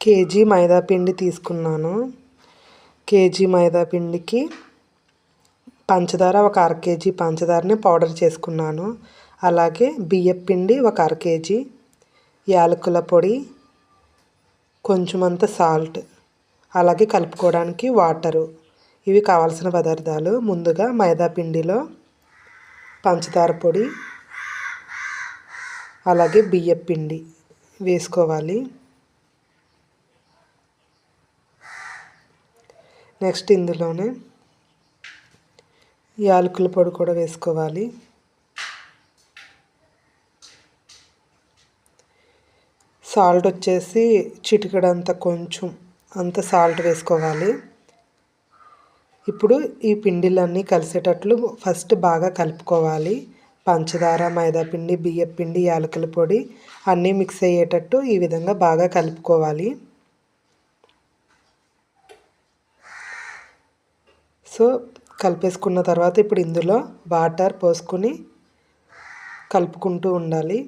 KG మైదాపిండి తీసుకున్నాను. KG మైదాపిండికి పంచదార ఒక అర కేజీ పంచదారని పౌడర్ చేసుకున్నాను. అలాగే బియ్యపిండి ఒక అర కేజీ యాలకుల పొడి కొంచెం సాల్ట్ అలాగే కలుపుకోవడానికి వాటరు. ఇవి కావాల్సిన పదార్థాలు. ముందుగా మైదాపిండిలో పంచదార పొడి అలాగే బియ్యపిండి వేసుకోవాలి. నెక్స్ట్ ఇందులోనే యాలకుల పొడి కూడా వేసుకోవాలి. సాల్ట్ వచ్చేసి చిటికడంత కొంచెం అంత సాల్ట్ వేసుకోవాలి. ఇప్పుడు ఈ పిండిలన్నీ కలిసేటట్లు ఫస్ట్ బాగా కలుపుకోవాలి. పంచదార మైదాపిండి బియ్యపిండి యాలకుల పొడి అన్నీ మిక్స్ అయ్యేటట్టు ఈ విధంగా బాగా కలుపుకోవాలి. సో కలిపేసుకున్న తర్వాత ఇప్పుడు ఇందులో వాటర్ పోసుకొని కలుపుకుంటూ ఉండాలి.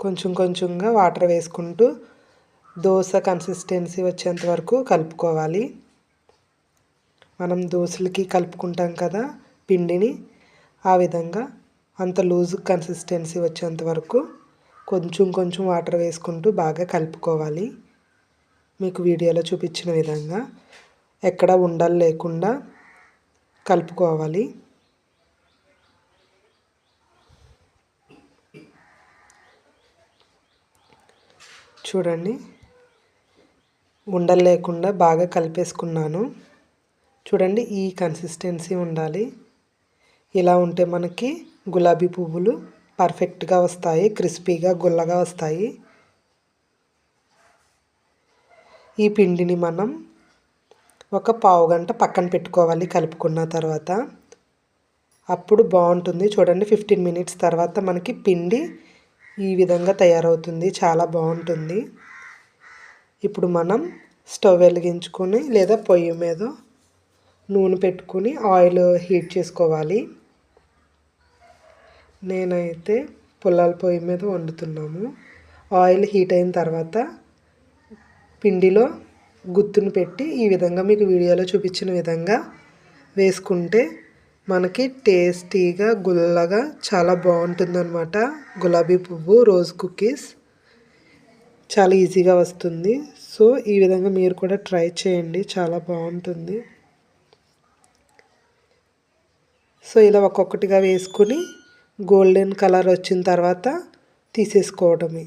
కొంచెం కొంచెంగా వాటర్ వేసుకుంటూ దోశ కన్సిస్టెన్సీ వచ్చేంత వరకు కలుపుకోవాలి. మనం దోశలకి కలుపుకుంటాం కదా పిండిని ఆ విధంగా అంత లూజ్ కన్సిస్టెన్సీ వచ్చేంత వరకు కొంచెం కొంచెం వాటర్ వేసుకుంటూ బాగా కలుపుకోవాలి. మీకు వీడియోలో చూపించిన విధంగా ఎక్కడ ఉండలు లేకుండా కలుపుకోవాలి. చూడండి. ఉండలు లేకుండా బాగా కలిపేసుకున్నాను. చూడండి ఈ కన్సిస్టెన్సీ ఉండాలి. ఇలా ఉంటే మనకి గులాబీ పువ్వులు పర్ఫెక్ట్గా వస్తాయి క్రిస్పీగా గుల్లగా వస్తాయి. ఈ పిండిని మనం ఒక పావు గంట పక్కన పెట్టుకోవాలి కలుపుకున్న తర్వాత. అప్పుడు బాగుంటుంది. చూడండి ఫిఫ్టీన్ మినిట్స్ తర్వాత మనకి పిండి ఈ విధంగా తయారవుతుంది. చాలా బాగుంటుంది. ఇప్పుడు మనం స్టవ్ వెలిగించుకొని లేదా పొయ్యి మీద నూనె పెట్టుకుని ఆయిల్ హీట్ చేసుకోవాలి. నేనైతే పుల్లాల పొయ్యి మీద వండుతున్నాము. ఆయిల్ హీట్ అయిన తర్వాత పిండిలో గుత్తును పెట్టి ఈ విధంగా మీకు వీడియోలో చూపించిన విధంగా వేసుకుంటే మనకి టేస్టీగా గుల్లగా చాలా బాగుంటుందన్నమాట. గులాబీ పువ్వు రోజ్ కుకీస్ చాలా ఈజీగా వస్తుంది. సో ఈ విధంగా మీరు కూడా ట్రై చేయండి. చాలా బాగుంటుంది. సో ఇలా ఒక్కొక్కటిగా వేసుకుని గోల్డెన్ కలర్ వచ్చిన తర్వాత తీసేసుకోవడమే.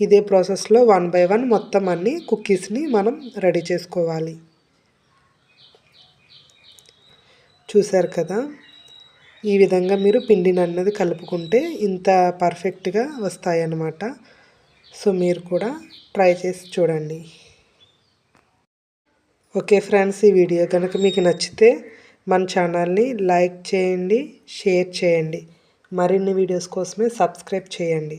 ఇదే ప్రాసెస్లో వన్ బై వన్ మొత్తం అన్ని కుక్కీస్ని మనం రెడీ చేసుకోవాలి. చూశారు కదా? ఈ విధంగా మీరు పిండిని అన్నది కలుపుకుంటే ఇంత పర్ఫెక్ట్గా వస్తాయన్నమాట. సో మీరు కూడా ట్రై చేసి చూడండి. ఓకే ఫ్రెండ్స్ ఈ వీడియో కనుక మీకు నచ్చితే మన ఛానల్ని లైక్ చేయండి షేర్ చేయండి. మరిన్ని వీడియోస్ కోసమే సబ్స్క్రైబ్ చేయండి.